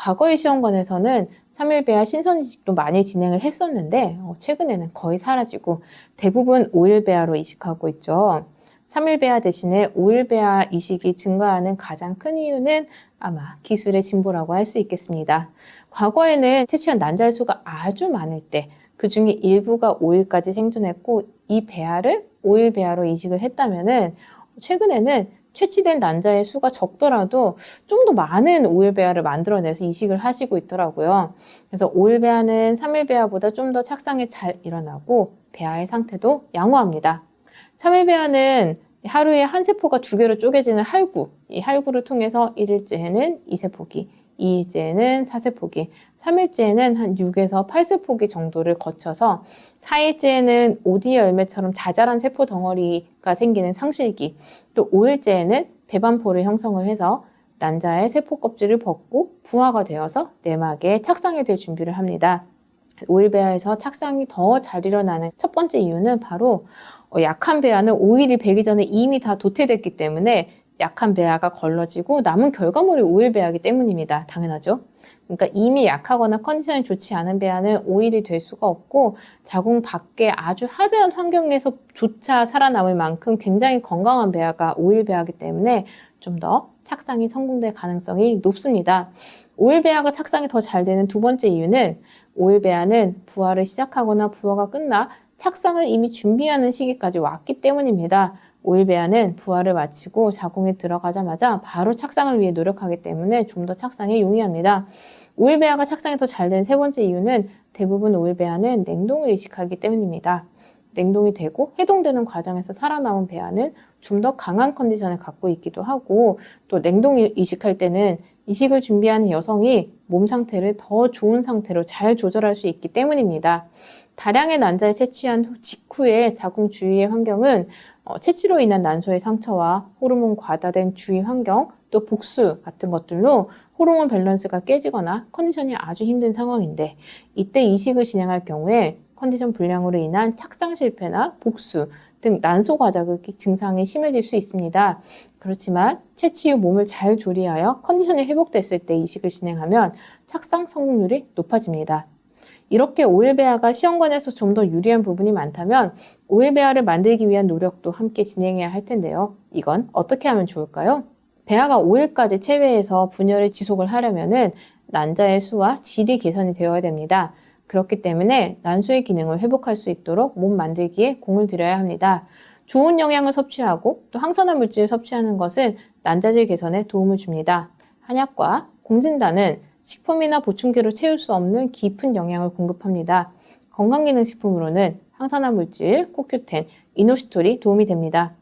과거의 시험관에서는 3일배와 신선이식도 많이 진행을 했었는데 어, 최근에는 거의 사라지고 대부분 5일배아로 이식하고 있죠. 3일배아 대신에 5일배아 이식이 증가하는 가장 큰 이유는 아마 기술의 진보라고 할 수 있겠습니다. 과거에는 채취한 난자의 수가 아주 많을 때 그 중에 일부가 5일까지 생존했고 이 배아를 5일 배아로 이식을 했다면은 최근에는 채취된 난자의 수가 적더라도 좀 더 많은 5일 배아를 만들어내서 이식을 하시고 있더라고요. 그래서 5일 배아는 3일 배아보다 좀 더 착상이 잘 일어나고 배아의 상태도 양호합니다. 3일 배아는 하루에 한 세포가 두 개로 쪼개지는 할구, 이 할구를 통해서 1일째에는 2세포기, 2일째에는 4세포기, 3일째에는 한 6에서 8세포기 정도를 거쳐서 4일째에는 오디 열매처럼 자잘한 세포 덩어리가 생기는 상실기, 또 5일째에는 배반포를 형성을 해서 난자의 세포 껍질을 벗고 부화가 되어서 내막에 착상이 될 준비를 합니다. 오일배아에서 착상이 더 잘 일어나는 첫 번째 이유는 바로 어, 약한 배아는 오일이 배기 전에 이미 다 도태됐기 때문에 약한 배아가 걸러지고 남은 결과물이 오일 배아기 때문입니다. 당연하죠. 그러니까 이미 약하거나 컨디션이 좋지 않은 배아는 오일이 될 수가 없고 자궁 밖에 아주 하드한 환경에서 조차 살아남을 만큼 굉장히 건강한 배아가 오일 배아기 때문에 좀 더 착상이 성공될 가능성이 높습니다. 오일 배아가 착상이 더 잘 되는 두 번째 이유는 오일 배아는 부화를 시작하거나 부화가 끝나 착상을 이미 준비하는 시기까지 왔기 때문입니다. 오일 배아는 부화를 마치고 자궁에 들어가자마자 바로 착상을 위해 노력하기 때문에 좀 더 착상에 용이합니다. 오일 배아가 착상이 더 잘 된 세 번째 이유는 대부분 오일 배아는 냉동을 이식하기 때문입니다. 냉동이 되고 해동되는 과정에서 살아남은 배아는 좀 더 강한 컨디션을 갖고 있기도 하고 또 냉동 이식할 때는 이식을 준비하는 여성이 몸 상태를 더 좋은 상태로 잘 조절할 수 있기 때문입니다. 다량의 난자를 채취한 직후에 자궁 주위의 환경은 어, 채취로 인한 난소의 상처와 호르몬 과다된 주위 환경, 또 복수 같은 것들로 호르몬 밸런스가 깨지거나 컨디션이 아주 힘든 상황인데 이때 이식을 진행할 경우에 컨디션 불량으로 인한 착상 실패나 복수 등 난소 과자극 증상이 심해질 수 있습니다. 그렇지만 채취 후 몸을 잘 조리하여 컨디션이 회복됐을 때 이식을 진행하면 착상 성공률이 높아집니다. 이렇게 오일 배아가 시험관에서 좀 더 유리한 부분이 많다면 오일 배아를 만들기 위한 노력도 함께 진행해야 할 텐데요. 이건 어떻게 하면 좋을까요? 배아가 5일까지 체외해서 분열을 지속을 하려면은 난자의 수와 질이 개선이 되어야 됩니다. 그렇기 때문에 난소의 기능을 회복할 수 있도록 몸 만들기에 공을 들여야 합니다. 좋은 영양을 섭취하고 또 항산화 물질을 섭취하는 것은 난자질 개선에 도움을 줍니다. 한약과 공진단은 식품이나 보충제로 채울 수 없는 깊은 영양을 공급합니다. 건강기능식품으로는 항산화 물질, 코큐텐, 이노시톨이 도움이 됩니다.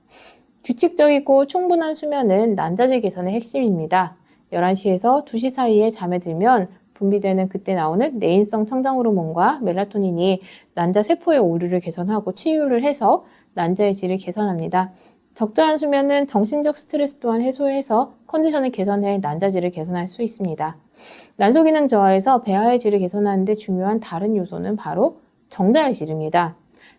규칙적이고 충분한 수면은 난자질 개선의 핵심입니다. 11시에서 2시 사이에 잠에 들면 분비되는 그때 나오는 내인성 청장 호르몬과 멜라토닌이 난자 세포의 오류를 개선하고 치유를 해서 난자의 질을 개선합니다. 적절한 수면은 정신적 스트레스 또한 해소해서 컨디션을 개선해 난자질을 개선할 수 있습니다. 난소 기능 저하에서 배아의 질을 개선하는데 중요한 다른 요소는 바로 정자의 질입니다.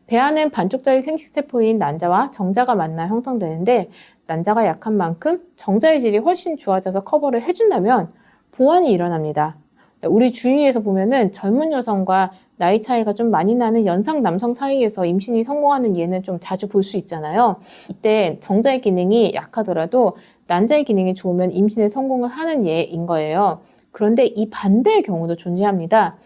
배아는 반쪽짜리 생식세포인 난자와 정자가 만나 형성되는데 난자가 약한 만큼 정자의 질이 훨씬 좋아져서 커버를 해준다면 보완이 일어납니다. 우리 주위에서 보면은 젊은 여성과 나이 차이가 좀 많이 나는 연상 남성 사이에서 임신이 성공하는 예는 좀 자주 볼 수 있잖아요. 이때 정자의 기능이 약하더라도 난자의 기능이 좋으면 임신에 성공을 하는 예인 거예요. 그런데 이 반대의 경우도 존재합니다.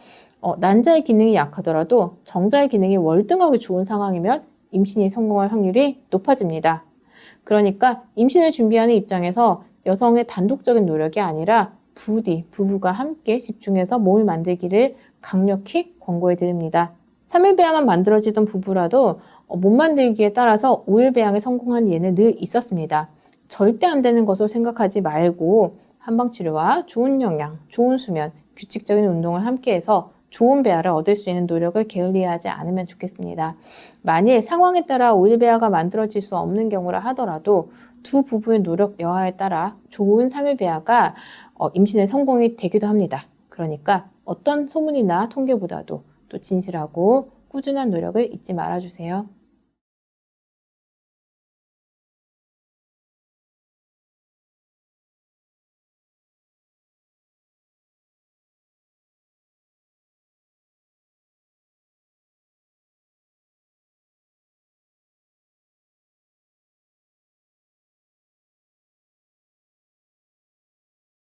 어, 난자의 기능이 약하더라도 정자의 기능이 월등하게 좋은 상황이면 임신이 성공할 확률이 높아집니다. 그러니까 임신을 준비하는 입장에서 여성의 단독적인 노력이 아니라 부디, 부부가 함께 집중해서 몸을 만들기를 강력히 권고해 드립니다. 3일 배양만 만들어지던 부부라도 어, 몸 만들기에 따라서 5일 배양에 성공한 예는 늘 있었습니다. 절대 안 되는 것을 생각하지 말고 한방치료와 좋은 영양, 좋은 수면, 규칙적인 운동을 함께해서 좋은 배아를 얻을 수 있는 노력을 게을리하지 않으면 좋겠습니다. 만일 상황에 따라 오일 배아가 만들어질 수 없는 경우라 하더라도 두 부부의 노력 여하에 따라 좋은 3일 배아가 어, 임신에 성공이 되기도 합니다. 그러니까 어떤 소문이나 통계보다도 또 진실하고 꾸준한 노력을 잊지 말아주세요.